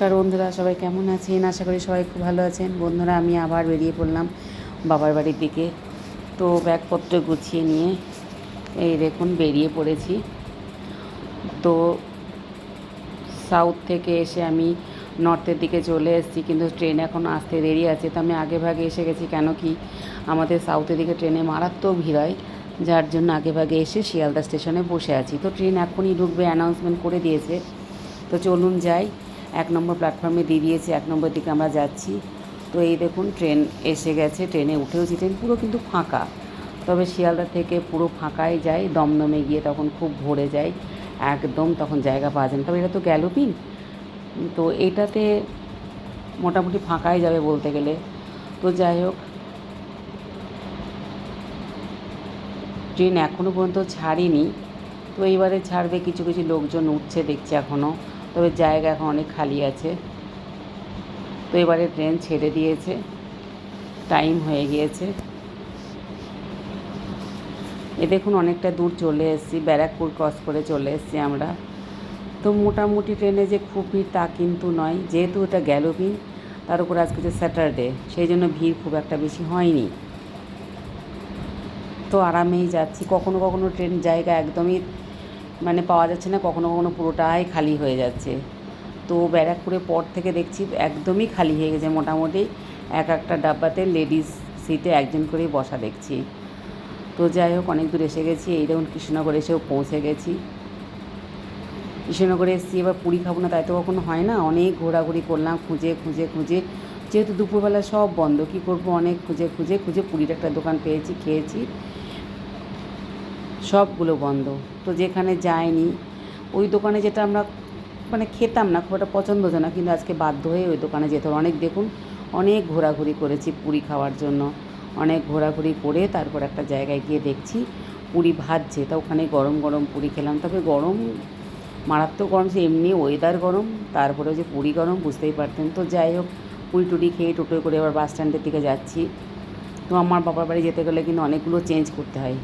নমস্কার বন্ধুরা, সবাই কেমন আছেন? আশা করি সবাই খুব ভালো আছেন। বন্ধুরা, আমি আবার বেরিয়ে পড়লাম বাবার বাড়ির দিকে। তো ব্যাগপত্র গুছিয়ে নিয়ে এই দেখুন বেরিয়ে পড়েছি। তো সাউথ থেকে এসে আমি নর্থের দিকে চলে এসেছি, কিন্তু ট্রেন এখন আসতে দেরি আছে। তো আমি আগে ভাগে এসে গেছি, কেন কি আমাদের সাউথের দিকে ট্রেনে মারাত্মক ভিড় হয়, যার জন্য আগে ভাগে এসে শিয়ালদা স্টেশনে বসে আছি। তো ট্রেন এখনই ঢুকবে অ্যানাউন্সমেন্ট করে দিয়েছে। তো চলুন যাই। এক নম্বর প্ল্যাটফর্মে দিয়ে দিয়েছে, এক নম্বর দিকে আমরা যাচ্ছি। তো এই দেখুন ট্রেন এসে গেছে ট্রেনে উঠেওছি। ট্রেন পুরো কিন্তু ফাঁকা। তবে শিয়ালদা থেকে পুরো ফাঁকাই যায়, দমদমে গিয়ে তখন খুব ভরে যায়, একদম তখন জায়গা পাওয়া যায় না। তবে এটা তো গ্যালোপিন তো এটাতে মোটামুটি ফাঁকাই যাবে বলতে গেলে। তো যাই হোক ট্রেন এখনও পর্যন্ত ছাড়িনি। তো এইবারে ছাড়বে, কিছু কিছু লোকজন উঠছে দেখছি এখনও তবে জায়গা এখন অনেক খালি আছে। তো এবারে ট্রেন ছেড়ে দিয়েছে। টাইম হয়ে গিয়েছে। এ দেখুন অনেকটা দূর চলে এসেছি, ব্যারাকপুর ক্রস করে চলে এসেছি আমরা। তো মোটামুটি ট্রেনে যে খুব ভিড় তা কিন্তু নয়, যেহেতু এটা গ্যালোপিন তার উপর আজকে যে স্যাটারডে, সেই জন্য ভিড় খুব একটা বেশি হয়নি। তো আরামেই যাচ্ছি। কখনো কখনো ট্রেন জায়গা একদমই মানে পাওয়া যাচ্ছে না, কখনো কখনো পুরোটাই খালি হয়ে যাচ্ছে। তো ব্যারাকপুরে পর থেকে দেখছি একদমই খালি হয়ে গেছে মোটামুটি। এক একটা ডাব্বাতে লেডিস সিটে একজন করেই বসা দেখছি। তো যাই হোক, অনেক দূর এসে গেছি। এই দেখুন কৃষ্ণনগর এসেও পৌঁছে গেছি। কৃষ্ণনগরে এসেছি, এবার পুরী খাব না, তাই তো কখনো হয় না। অনেক ঘোরাঘুরি করলাম, খুঁজে খুঁজে খুঁজে। যেহেতু দুপুরবেলা সব বন্ধ, কী করব? অনেক খুঁজে খুঁজে খুঁজে পুরীর একটা দোকান পেয়েছি, খেয়েছি। সবগুলো বন্ধ। তো যেখানে যায়নি ওই দোকানে যেটা আমরা মানে খেতাম না, খুব একটা পছন্দ হতো না, কিন্তু আজকে বাধ্য হয়ে ওই দোকানে যেতে হবে। অনেক দেখুন, অনেক ঘোরাঘুরি করেছি পুরি খাওয়ার জন্য। অনেক ঘোরাঘুরি করে তারপর একটা জায়গায় গিয়ে দেখছি, পুরি ভাজছে। তা ওখানে গরম গরম পুরি খেলাম। তবে গরম, মারাত্মক গরম, সে এমনি ওয়েদার গরম, তারপরে যে পুরি গরম, বুঝতেই পারতেন। তো যাই হোক, পুরি টুরি খেয়ে টোটোয় করে এবার বাস স্ট্যান্ডের দিকে যাচ্ছি। তো আমার বাবার বাড়ি যেতে গেলে কিন্তু অনেকগুলো চেঞ্জ করতে হয়।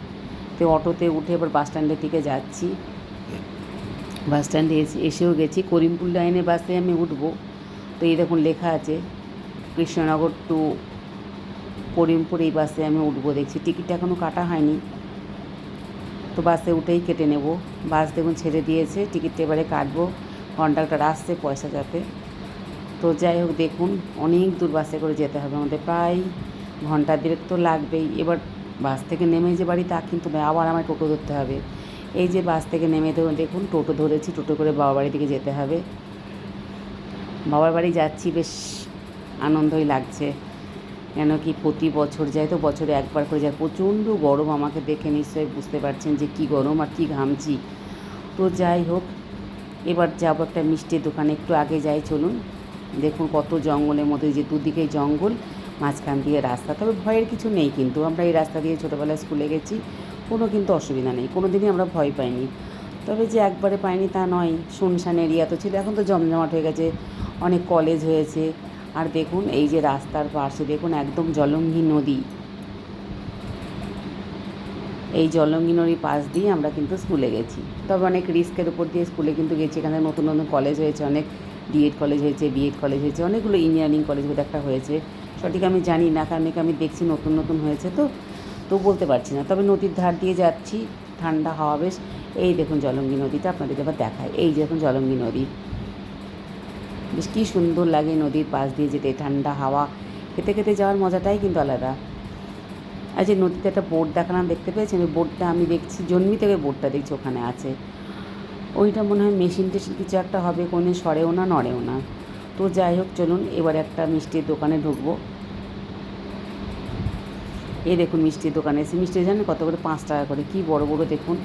তো অটোতে উঠে এবার বাস স্ট্যান্ডের দিকে যাচ্ছি। বাস স্ট্যান্ডে এসে এসেও গেছি। করিমপুর লাইনে বাসে আমি উঠবো। তো এই দেখুন লেখা আছে, কৃষ্ণনগর টু করিমপুর এই বাসে আমি উঠবো। দেখছি টিকিট এখনও কাটা হয়নি। তো বাসে উঠেই কেটে নেব। বাস দেখুন ছেড়ে দিয়েছে। টিকিটটা এবারে কাটবো। কন্ডাক্টর আসছে পয়সা যাতে। তো যাই হোক দেখুন, অনেক দূর বাসে করে যেতে হবে। আমাদের প্রায় ঘণ্টা দেড়েক তো লাগবেই। এবার বাস থেকে নেমে যে বাড়ি, তা কিন্তু নয়, আবার আমায় টোটো ধরতে হবে। এই যে বাস থেকে নেমে দেখুন, টোটো ধরেছি, টোটো করে বাবার বাড়ি দিকে যেতে হবে। বাবার বাড়ি যাচ্ছি, বেশ আনন্দই লাগছে। কেন কি প্রতি বছর যায় তো, বছরে একবার করে যায়। প্রচণ্ড গরম আমাকে দেখে নিশ্চয়ই বুঝতে পারছেন যে কি গরম আর কি ঘামছি। তো যাই হোক, এবার যাব একটা মিষ্টির দোকানে, একটু আগে যাই, চলুন। দেখুন কত জঙ্গলের মধ্যে যে দুদিকেই জঙ্গল। মাঝখান দিয়ে রাস্তা, তবে ভয়ের কিছু নেই কিন্তু। আমরা এই রাস্তা দিয়ে ছোটোবেলায় স্কুলে গেছি, কোনো কিন্তু অসুবিধা নেই কোনো দিনই আমরা ভয় পাইনি। তবে যে একবারে পাইনি তা নয়, শুনশান এরিয়া তো ছিল, এখন তো জমজমাট হয়ে গেছে, অনেক কলেজ হয়েছে। আর দেখুন, এই যে রাস্তার পাশে দেখুন, একদম জলঙ্গি নদী। এই জলঙ্গি নদীর পাশ দিয়ে আমরা কিন্তু স্কুলে গেছি। তবে অনেক রিস্কের উপর দিয়ে স্কুলে কিন্তু গেছি, এখানে নতুন নতুন কলেজ হয়েছে, অনেক ডিএড কলেজ হয়েছে বিএড কলেজ হয়েছে, অনেকগুলো ইঞ্জিনিয়ারিং কলেজ একটা হয়েছে। সঠিক আমি জানি না, কারণ আমি দেখছি নতুন নতুন হয়েছে তো তো বলতে পারছি না। তবে নদীর ধার দিয়ে যাচ্ছি, ঠান্ডা হাওয়া বেশ। এই দেখুন জলঙ্গি নদীটা আপনাদের এবার দেখায় এই দেখুন জলঙ্গি নদী। বেশ কী সুন্দর লাগে নদীর পাশ দিয়ে যেতে, ঠান্ডা হাওয়া। খেতে খেতে যাওয়ার মজাটাই কিন্তু আলাদা। আর যে নদীতে একটা বোট দেখালাম, দেখতে পেয়েছেন? ওই বোটটা আমি দেখছি জন্মি থেকে বোটটা দেখছি, ওখানে আছে। ওইটা মনে হয় মেশিন টেশিন কিছু একটা হবে, কোনো সরেও না, নড়েও না। তো যাই হোক, চলুন এবার একটা মিষ্টির দোকানে ঢুকবো। এই দেখুন মিষ্টির দোকানে এসে, মিষ্টি জানেন কত করে? পাঁচ টাকা করে। কি বড় বড় দেখুন।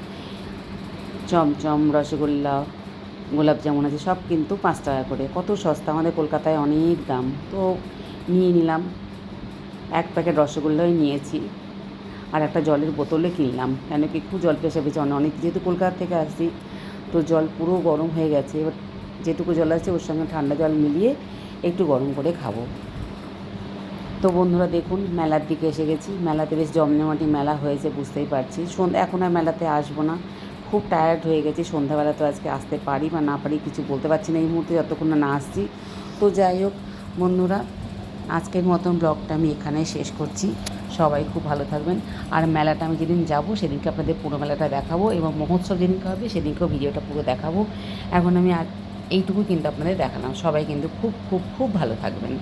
চমচম, রসগোল্লা, গোলাপ জামুন আছে, সব কিন্তু পাঁচ টাকা করে। কত সস্তা, আমাদের কলকাতায় অনেক দাম। তো নিয়ে নিলাম। এক প্যাকেট রসগোল্লাই নিয়েছি। আর একটা জলের বোতলে কিনলাম। কেন কি খুব জল পেশা পেয়েছে অনেক অনেক যেহেতু কলকাতা থেকে আসছি, তো জল পুরো গরম হয়ে গেছে। এবার যেটুকু জল আছে ওর সঙ্গে ঠান্ডা জল মিলিয়ে একটু গরম করে খাব। তো বন্ধুরা দেখুন, মেলার দিকে এসে গেছি। মেলাতে বেশ জমজমাটি মেলা হয়েছে, বুঝতেই পারছি। এখন আর মেলাতে আসব না। খুব টায়ার্ড হয়ে গেছি। সন্ধ্যাবেলা তো আজকে আসতে পারি বা না পারি কিছু বলতে পারছি না এই মুহূর্তে, যতক্ষণ না আসছি। তো যাই হোক, বন্ধুরা, আজকের মতন ব্লগটা আমি এখানে শেষ করছি। সবাই খুব ভালো থাকবেন। আর মেলাটা আমি যেদিন যাব, সেদিনকে আপনাদের পুরো মেলাটা দেখাবো এবং মহোৎসব যেদিনকে হবে, সেদিনকেও ভিডিওটা পুরো দেখাবো। এখন আমি আর এইটুকু কিন্তু আপনাদের দেখালাম। সবাই কিন্তু খুব খুব খুব ভালো থাকবেন।